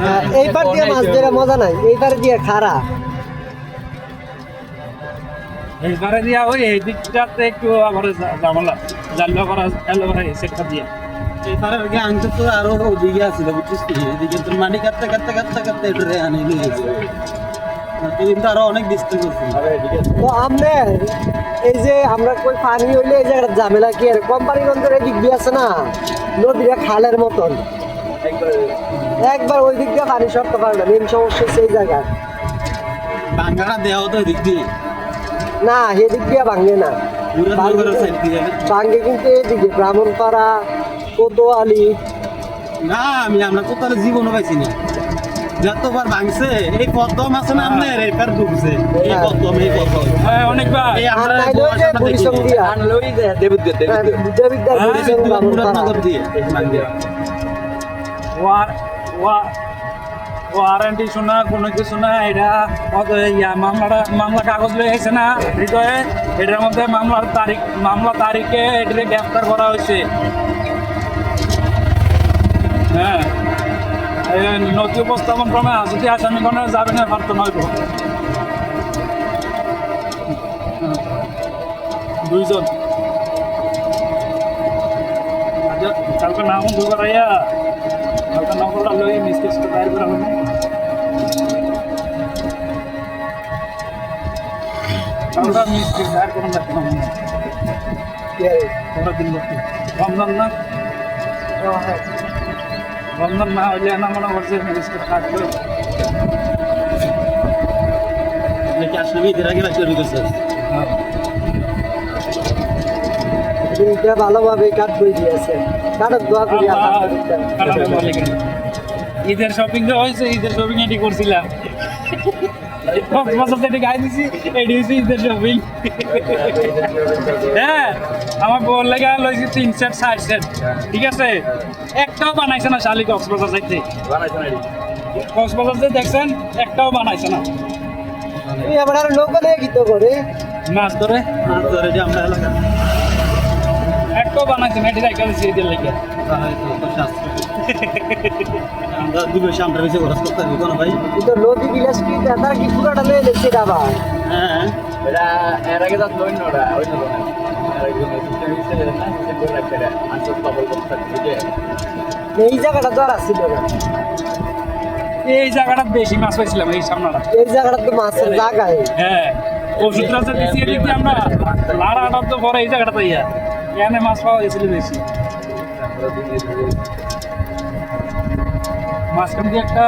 হ্যাঁ, এইবার দিয়ে মাছ ধরে মজা নাই এইবার দিয়ে খারা এইবারে দিয়া ওই এই দিকটাতে একটু আবার জামালা জাল্লা করা জাল্লা করা সেটটা দিয়ে। এবারে ওই আনতে তো আরও ওদিকে আছিল বুঝছিস এদিকে তোর মাটি কাটতে কাটতে কাটতে কাটতে এটা রে আনি নিয়ে গেছে। তো কিন্তু আরও অনেক বিস্তার তো আমনে এই যে আমরা কই পানি হইলে এই জায়গাটা ঝামেলা কি আর? কোম্পানিগঞ্জের এই দিক দিয়ে আছে না? খালের মতন। একবার ওই দিক দিয়ে পানি সরতে পারে না মেন সমস্যা সেই জায়গা। বাঙ্গাটা দেওয়া তো এদিক দিয়ে। না এদিক দিয়ে ভাঙে না। ভাঙে কিন্তু এদিকে ব্রাহ্মণপাড়া কোতোয়ালি। না আমি আমরা তো তাহলে জীবনও পাইছি না। যতবার ভাঙছে এই পদ্ম আছে না আপনার? এই পের ডুবছে। এই পদ্ম এই পদ্ম হ্যাঁ অনেকবার। এই আমরা দিয়া হ্যাঁ, মুরাদনগর দিয়ে ওয়ার ওয়ারেন্টি শোনা কোনো কিছু না এটা ইয়া মামলাটা মামলা কাগজ লয়ে গেছে না হৃদয়ে। এটার মধ্যে মামলার তারিখ মামলা তারিখে এটাকে গ্রেফতার করা হয়েছে। নথি উপস্থাপন ক্রমে যদি আসামিগণের না পারতো নয়। দুইজন। কালকে নাম দুবারাইয়া কালকে নম্বরটা লই মিস্টেস তো বাইর করা হবে কালকে মিস্টেস বাইর করুন দেখুন তোমরা দিন রমজান না? রমজান না হইলে না মনে করছে থাকবে নাকি আসামি এদের আগে চুরি করছে হ্যাঁ দিনটা ভালোভাবে কাট বই দিয়েছে। কাটার দোয়া করি ঈদের শপিং তো হয়েছে ঈদের শপিং এটি করছিলাম। বছর এটি গাই দিছি এটি হচ্ছে ঈদের শপিং হ্যাঁ আমার বল লেগে লইছি তিন সেট চার সেট ঠিক আছে? একটাও বানাইছে না শালি কক্সবাজার চাইতে কক্সবাজার যে দেখছেন একটাও বানাইছে না। আবার আর নৌকা নিয়ে গীত করে? মাছ ধরে? মাছ ধরে যে আমরা এলাকা। একটাও বানাইছে না এটি রাখা লেগে। আমরা দুই পয়সা আমরা বেশি খরচ করতে হবে কোনো ভাই? কিন্তু নদী বিলাস কি? তারা কি পুরাটা লয়ে লেগছে আবার? হ্যাঁ। এটা এর আগে তার লইন ওটা ওই এই জায়গাটা আসছিল না এই জায়গাটা বেশি মাছ পাইছিলাম এই সামনাটা। এই জায়গাটা তো মাছের হ্যাঁ ওষুধ রাজা দিচ্ছি এদিক দিয়ে আমরা। লাড়া আটার তো পরে এই জায়গাটা ইয়া এখানে মাছ পাওয়া গেছিল বেশি। মাঝখান দিয়ে একটা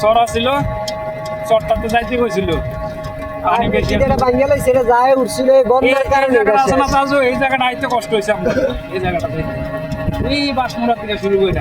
চর ছিল চরটাতে যাইতে গেছিল পানি বেশি আছে। যেটা বাঙ্গালাই সেটা যায় উঠছিল বন্যার কারণে জায়গাটা এটা এই জায়গাটা আইতে কষ্ট হয়েছে আমরা এই জায়গাটাতে এই বাসমুড়ার থেকে শুরু করে